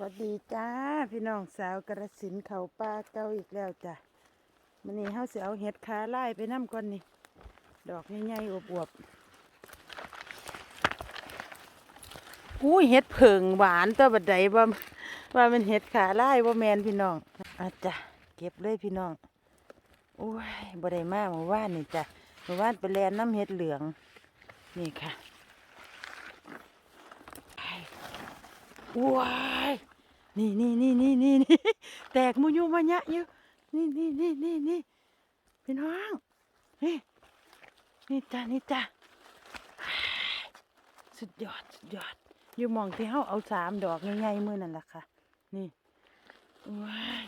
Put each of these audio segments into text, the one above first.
วัสดีจ้าพี่น้องสาวกระสินเขาป้าเก้าอีกแล้วจ้ะมันนี้เฮาสิเอาเห็ดขาไล่ไปน้ำก่อนนี่ ดอกใหญ่ๆอวบๆอุ้ยเห็ดเผิงหวานตัวบัดใดว่าว่ามันเห็ดขาไล่ว่าแมนพี่น้องอาจ้ะเก็บเลยพี่น้องโอ้ยบ่ได้มาเมื่อวานนี่จ้ะเมื่อวานไปแลนน้ำเห็ดเหลือง นี่ค่ะ ว้ายนี่นี่นี่นี่นี่นี่แตกมุยุมะยะอยู่นี่นี่นี่นี่นี่พี่น้องนี่นี่จ้านี่จ้าสุดยอดสุดยอด อยู่มองที่เขาเอาสามดอกง่ายๆมือนั่นแหละค่ะ นี่ว้าย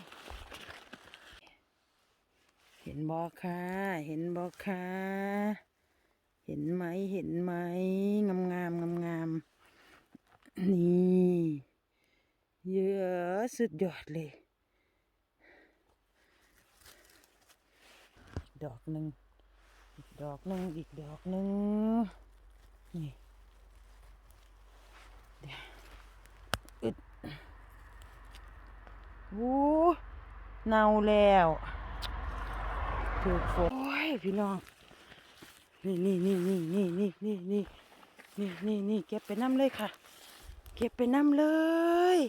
เห็นบอค่ะ เห็นบอค่ะ เห็นไหมเห็นไหมงามงามงามงามๆนี่เยอะ สุดยอดเลย ดอกหนึ่งอีกดอกหนึ่งอีกดอกหนึ่งนี่เดี๋ยวอึดโอ้เน่าแล้วถูกฝนโอ้ยพี่น้องนี่นี่นี่นี่นี่นี่นี่นี่นี่นี่นี่เก็บไปน้ำเลยค่ะ เก็บไปน้ำเลย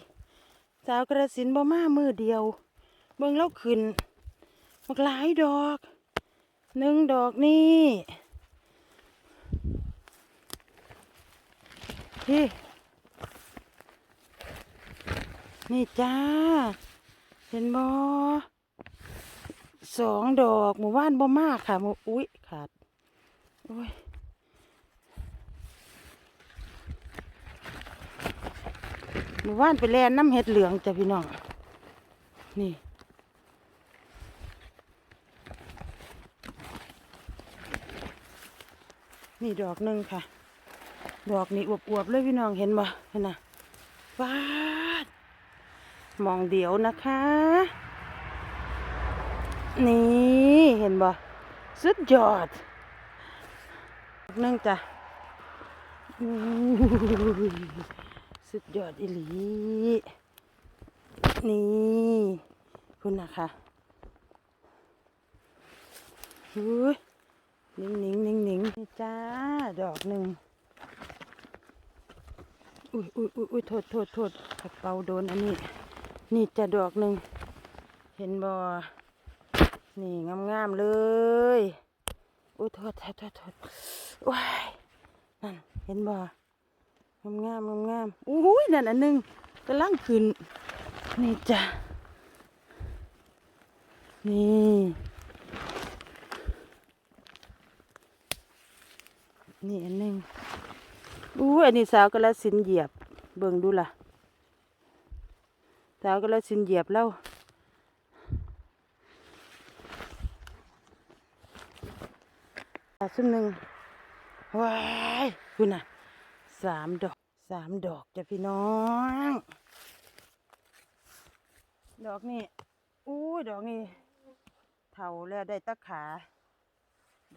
าวกระสินบ่มามือเดียว เบิ่งแล้วขึ้นบักหลายดอกหนึ่งดอกนี่พี่นี่จ้า เห็นบ่สองดอกหมู่บ้านบ่มากค่ะหมู่อุ้ยขาดโอ้ย มู่บ้านไปแลนน้ำเห็ดเหลืองจ้ะพี่น้อง นี่นี่ดอกหนึ่งค่ะ ดอกนี่อวบๆเลยพี่น้องเห็นบ่เห็นนะฟาดมองเดียวนะคะ นี่เห็นบ่สุดยอดดอกหนึ่งจ้ะ สุดยอดอีหลีนี่คุณนะคะอุ้ยนิ่งนิ่งนิ่งนิ่งนี่จ้า ดอกหนึ่งอุ้ยอุ้ยอุ้ยอุ้ยโทษโทษโทษกระเป๋าโดนอันนี้ นี่จะดอกหนึ่ง เห็นบ่นี่งามงามๆเลย อุ้ยโทษโทษโทษโทษว้ายนั่น เห็นบ่ งามงามงามงามอุ้ยนั่นอันหนึ่งกำลังขึ้น นี่จ้ะ นี่นี่อันหนึ่งอู้อันนี้สาวกระสินเหยียบ เบิ่งดูล่ะ สาวกระสินเหยียบแล้วซึ่งหนึ่งว้ายคุณน่ะ สามดอกสามดอกจ้ะพี่น้อง ดอกนี่อู้ดอกนี่เท่าแล้วได้ตะขา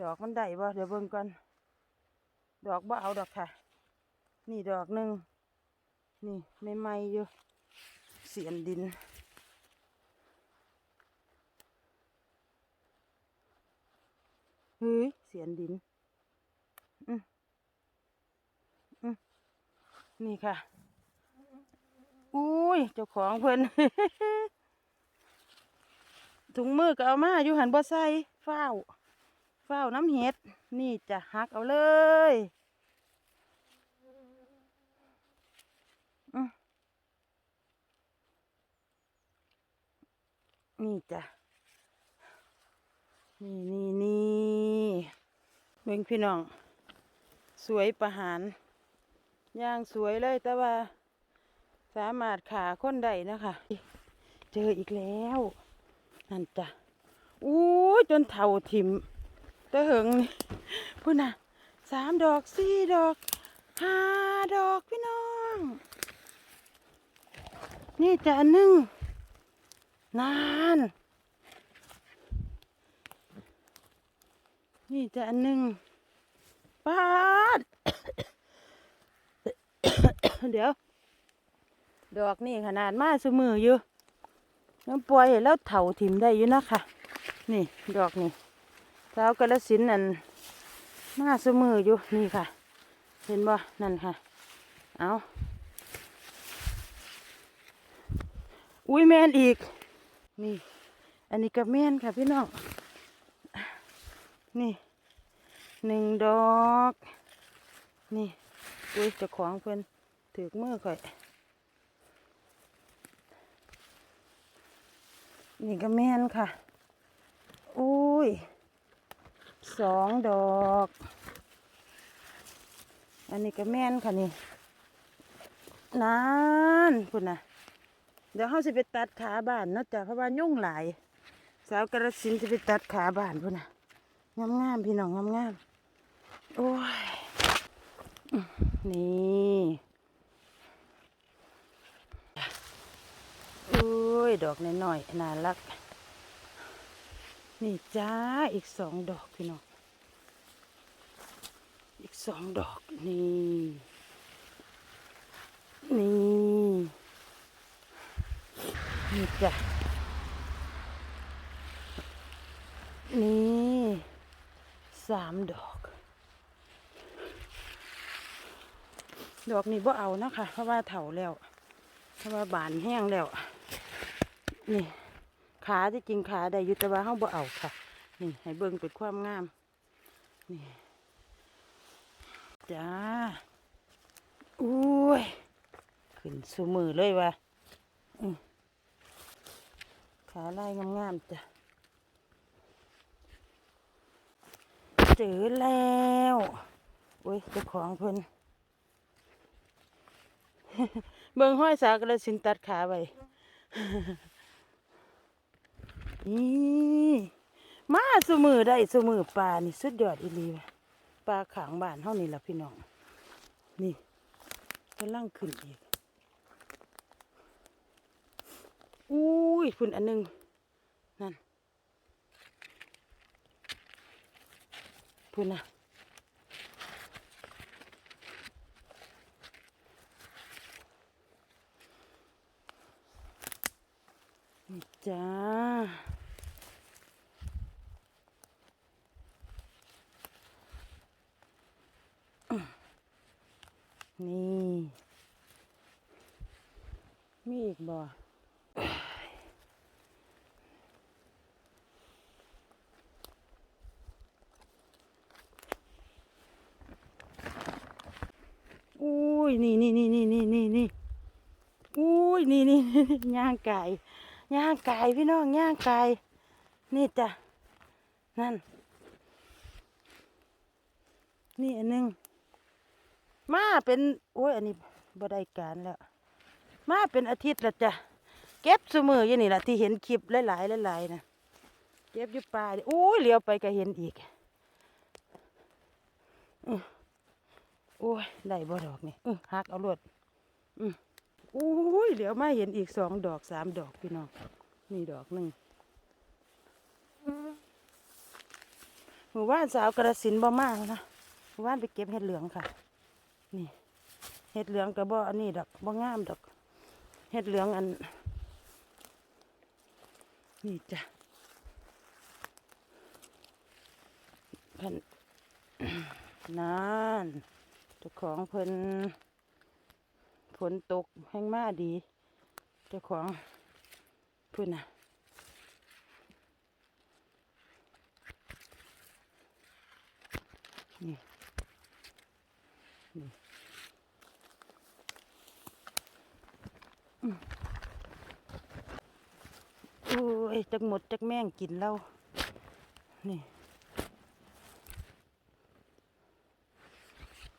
ดอกมันได้บ่เดี๋ยวเบิ่งก่อนดอกบ่เอาดอกค่ะ นี่ดอกหนึ่งนี่ไม่ไหมๆอยู่เสียนดิน เฮ้ยเสียนดิน อืมอืม นี่ค่ะ อุ้ย เจ้าของเพิ่นถุงมือก็เอามาอยู่หันบ่ใส่เฝ้าวเฝ้าวน้ำเห็ด นี่จะหักเอาเลยนี่จ้ะ นี่นี่นี่เบ่งพี่น้อง สวยประหาร ยางสวยเลยแต่ว่า สามารถขาคนได้นะคะ เจออีกแล้วนั่นจ้ะอู้จนเท่าทิมตะเหิงพุ่นะสามดอกสี่ดอกห้าดอกพี่น้อง นี่จะนหนึ่งนาน นี่จะนหนึ่งปาด เดี๋ยว ดอกนี่ขนาดมาสมืออยู่ยังปล่อยแล้วเถาถิ่มได้อยู่นะคะนี่ดอกนี่สาวกระสินนั่นมาสมืออยู่นี่ค่ะ เห็นบ่นั่นค่ะ เอาอุ้ยแมนอีก นี่ อันนี้ก็แมนค่ะพี่น้องนี่หนึ่งดอก นี่อุ้ยจะของเพื่อน ถือมือข่อย นี่ก็แม่นค่ะ อุ้ย สองดอก อันนี้ก็แม่นค่ะนี่นานพุ่นนะเดี๋ยวเขาจะไปตัดขาบ้านนะจ้ะเพราะว่ายุ่งหลาย สาวกระสินจะไปตัดขาบ้านพุ่นนะงามงามๆพี่น้องงามงามๆโอ้ย นี่โอ้ ยดอกน้อยๆน่ารัก นี่จ้าอีกสองดอกพี่น้องอีกสองดอกนี่นี่นี่จ้ะนี่สามดอก ดอกนี้บ่เอานะคะเพราะว่าเถาแล้วเพราะว่าบานแห้งแล้ว นี่ขาที่จริงขาได้ยุตว่าเฮาบ่เอาค่ะ นี่ให้เบิ่งเป็นความงาม นี่จ้าอุ้ยขึ้นสูมือเลยว่ะขาลายงามๆจ้ะเจอแล้วโอ้ยเจ้าของเพิ่นเบิ่งห้อยสากระสินตัดขาไว้ นี่มาสุมือได้สุมือปลานี่สุดยอดอีลีวะปลาขางบ้านเฮานี่ล่ะพี่น้องนี่กำลังขึ้นอีกอุ้ยพุ่นอันหนึงนั่นพุ่นนะจ้า นี่ มีอีกบ่อุ้ย นี่นี่นี่นี่นี่นี่นี่อุ้ยนี่นี่นี่ย่างไก่ย่างไก่พี่น้องย่างไก่นี่จ้ะ นั่น นี่อันหนึง มาเป็นโอ้ยอันนี้บ่ไดการแล้ว มาเป็นอาทิตย์ล้วจ้ะเก็บสมือยู่นี่แหละที่เห็นคลิปหลายๆหลายๆนะเก็บอยู่ป่าโอ้ยเลี้ยวไปก็เห็นอีกอโอ้ยได้บ่ดอกนี่อื้อหักเอารวดอือโอ้ยเดี๋ยวมาเห็นอีกสองดอกสามดอกพี่น้องนี่ดอกหนึ่งหมู่บ้านสาวกระสินบ่มาแล้วนะหมู่บ้านไปเก็บเห็ดเหลืองค่ะ นี่เห็ดเหลืองกับบ่อันนี้ดอกบ่งามดอกเห็ดเหลืองอัน นี่จ้ะเพิ่นนั่นเจ้าของเพิ่นฝนตกแห้งมาดีเจ้าของเพิ่นน่ะนี่ โอ้ยจักหมดจักแม่งกินแล้วนี่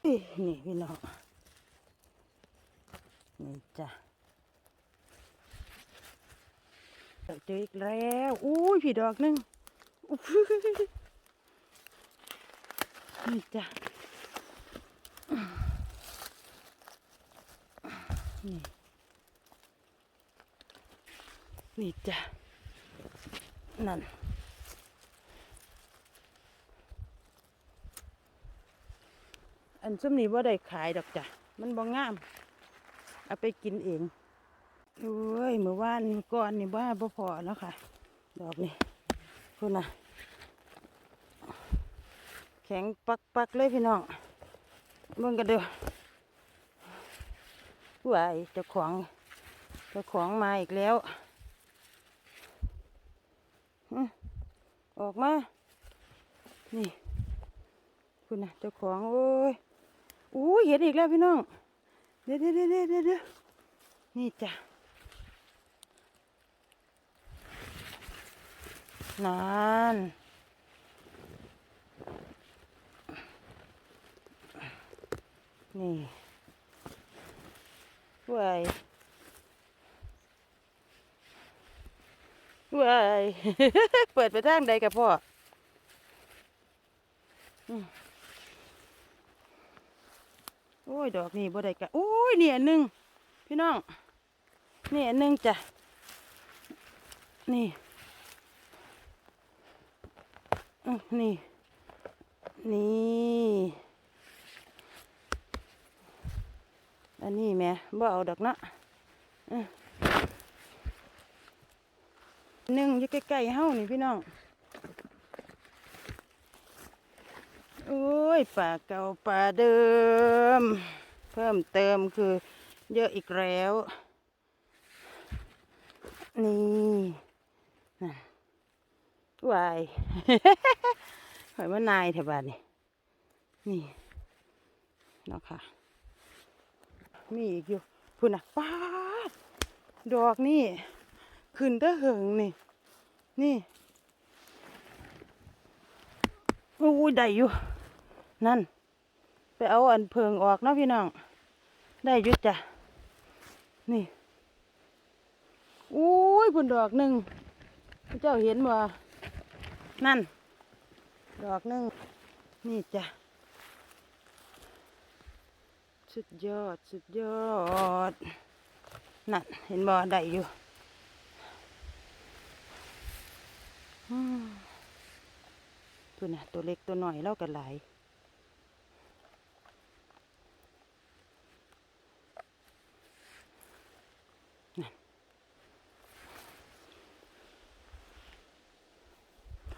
เอ้นี่พี่น้องนี่จ้ะเจออีกแล้วอุ้ยพี่ดอกหนึงอุ๊ยนี่จ้ะ นี่ นี่จ้ะ นั่น อันซุมนี้ว่าได้ขายดอกจ้ะ มันบ่งาม เอาไปกินเองโอ้ยเมื่อวานก่อนนี่บ้าบ่พอแล้วค่ะ ดอกนี่คุณน่ะแข็งปักปักๆเลยพี่น้อง เบิ่งกันเด้อวายเจ้าของเจ้าของมาอีกแล้ว ออกมา นี่ คุณน่ะเจ้าของโอ้ยอู้ยเห็นอีกแล้วพี่น้อง เดี๋ยวเดี๋ยวเดี๋ยวเดี๋ยวเดี๋ยวนี่จ้ะนาน นี่วายวายเปิดไปทางใดกับพ่อโอ้ย ดอกนี่บ่ได้กะโอ้ยนี่อันหนึง พี่น้อง นี่อันหนึงจ้ะ นี่อื้อนี่ นี่ อันนี้แม่บ่เอาดอกเนาะหนึ่งอยู่ใกล้ๆเฮานี่พี่น้องโอ้ยป่าเก่าป่าเดิม เพิ่มเติมคือเยอะอีกแล้ว นี่นั่นวายหอยมานายแถวบ้านนี่ นี่เนาะค่ะ มีอีกอยู่พุ่นน่ะป้าดดอกนี่ขึ้นเตะเหิงนี่ นี่อู้ยได้อยู่ นั่น ไปเอาอันเพิงออกเนาะพี่น้อง ได้ยุดจ้ะ นี่อุ้ยพุ่นดอกหนึ่งเจ้าเห็นบ่นั่น ดอกหนึ่งนี่จ้ะ สุดยอด สุดยอด นั่น เห็นบ่อได้อยู่อืมตัวน่ะตัวเล็กตัวหน่อยเล่ากันหลาย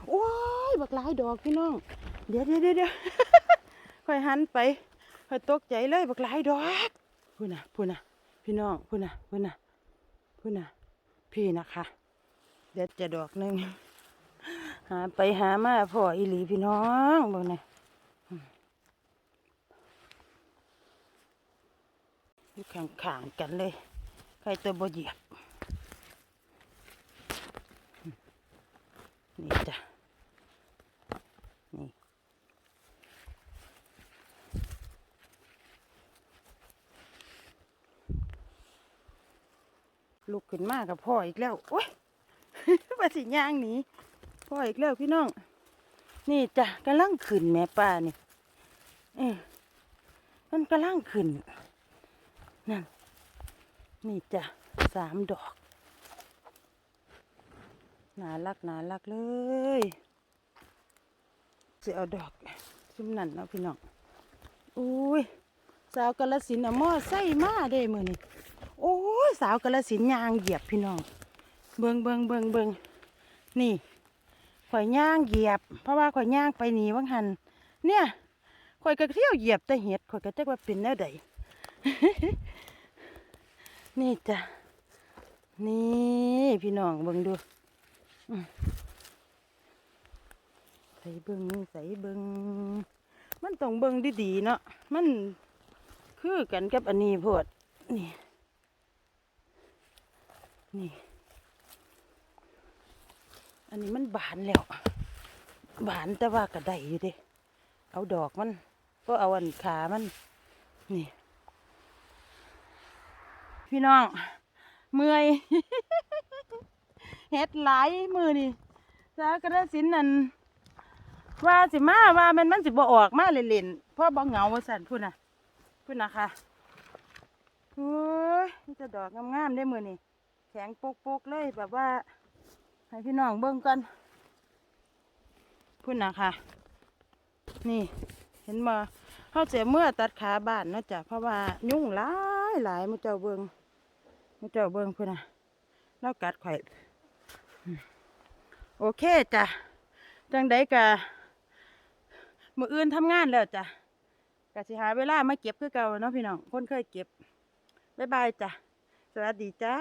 โอ้ย บักหลายดอกพี่น้อง เดี๋ยวเดี๋ยวเดี๋ยวเดี๋ยวค่อยหันไป ค่อตกใจเลยบักหลายดอกพูดนะพูดนะพี่น้องพูดนะพูดนะพูดนะพี่นะคะเดี๋ยวจะดอกหนึ่งหาไปหามาพ่ออีหลีพี่น้องบอกนะอยู่ข้างๆกันเลย ใครตัวบ่เหยียบนี่จ้ะ ลุกขึ้นมากับพ่ออีกแล้วโอ้ยว่าสิย่างหนีพ่ออีกแล้วพี่น้อง นี่จ้ะกำลังขึ้นแม่ป้านี่เออมันกำลังขึ้นนั่นนี่จ้ะสามดอกน่ารักน่ารักเลยสิเอาดอกซุมนั่นเนาะพี่น้องอุ้ยสาวกาลสินธุ์น่ะมอไส้มาได้มือนี่ โอ้ยสาวกาลสินยางเหยียบพี่น้องเบิงเบิงเบิงเบิงนี่ข่อยย่างเหยียบ เพราะว่าข่อยย่างไปหนีวังหันเนี่ยข่อยก็เที่ยวเหยียบแต่เห็ดข่อยก็จักว่าเป็นแนวใดนี่จ้ะนี่พี่น้องเบิงดูใส่เบิงใส่เบิงมันต้องเบิงดีๆเนาะมันคือกันกับอันนี้โพดนี่ นี่ อันนี้มันบานแล้ว บานแต่ว่าก็ไดอยู่เด้เอาดอกมันก็เอาอันขามัน นี่ พี่น้อง เมื่อยเฮ็ดหลายมือนี่สาวกระสินนั่นว่าสิมาว่ามันมันสิบ่ออกมาเล่นๆเพราะบ่เหงาสั่นพุ่นน่ะพุ่นนะคะโอ้ยนี่จะดอกงามๆได้มือนี่ ข็งปกๆเลยแบบว่า ให้พี่น้องเบิ่งกันพุ่นน่ะค่ะ นี่เห็นมาเขาเสียเมื่อตัดขาบ้านนะจ้ะเพราะว่ายุ่งหลายหลายมุเจ้าเบิ่งนี่เจ้าเบิ่งพุ่นน่ะเรากัดไข่โอเคจ้ะจังใดกะมืออื่นทำงานแล้วจ้ะกะสิหาเวลามาเก็บคือเก่าเนาะพี่น้องคนเคยเก็บบ๊ายบายจ้ะสวัสดีจ้า